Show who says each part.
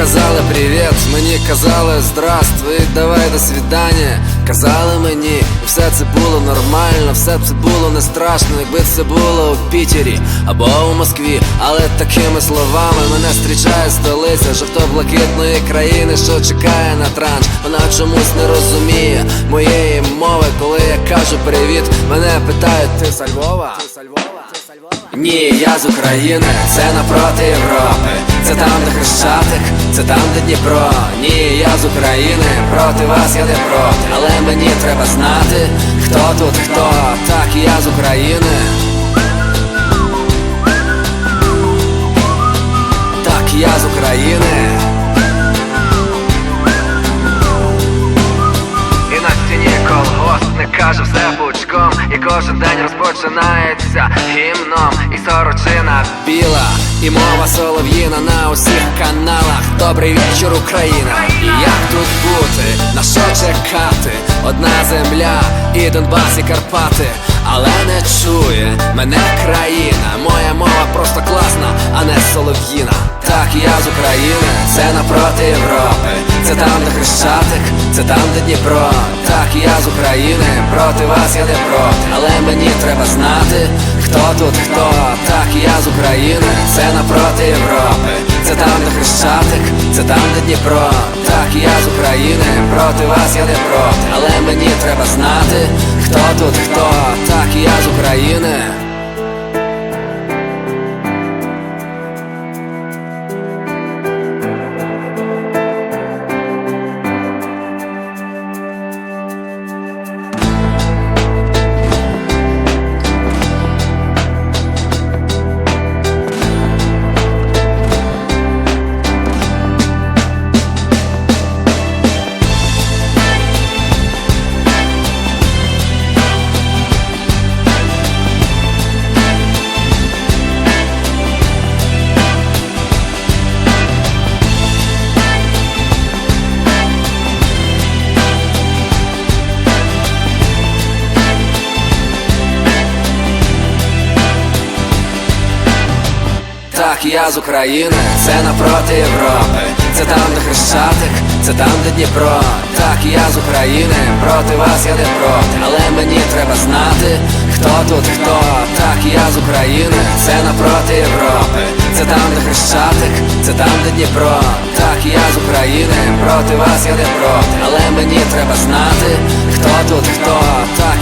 Speaker 1: казали привіт, мені казали здравствуй, давай до свідання. Казали мені, і все це було нормально, все це було не страшно, якби це було у Пітері або у Москві. Але такими словами мене зустрічає столиця жовто-блакитної країни, що чекає на транш. Чомусь не розуміє моєї мови, коли я кажу привіт. Мене питають, ти со Львова? Ні, я з України, це напроти Європи. Це там, де Хрещатик, це там, де Дніпро. Ні, я з України, проти вас я не проти. Але мені треба знати, хто тут хто. Так, я з України. Колгоспник каже все пучком І кожен день розпочинається гімном. І сорочина біла, і мова солов'їна на усіх каналах. Добрий вечір, Україна. І як тут бути, на що чекати? Одна земля, і Донбас, і Карпати. Але не чує мене країна. Моя мова просто класна, а не солов'їна. Так, я з України, це напроти Європи Це там, де Хрещатик, це там, де Дніпро. Так, я з України, проти вас я не проти. Але мені треба знати, хто тут хто. Так, я з України, це напроти Європи. Це там, де Хрещатик, це там, де Дніпро. Так, я з України, проти вас я не проти. Але мені треба знати, хто тут хто. Так, я з України Так, я з України, це напроти Європи, це там, де Хрещатик, це там, де Дніпро. Так, я з України, проти вас я не проти, але мені треба знати, хто тут хто. Так, я з України, це напроти Європи, це там, де Хрещатик, це там, де Дніпро. Так, я з України, проти вас я не проти, але мені треба знати, хто тут хто. Так,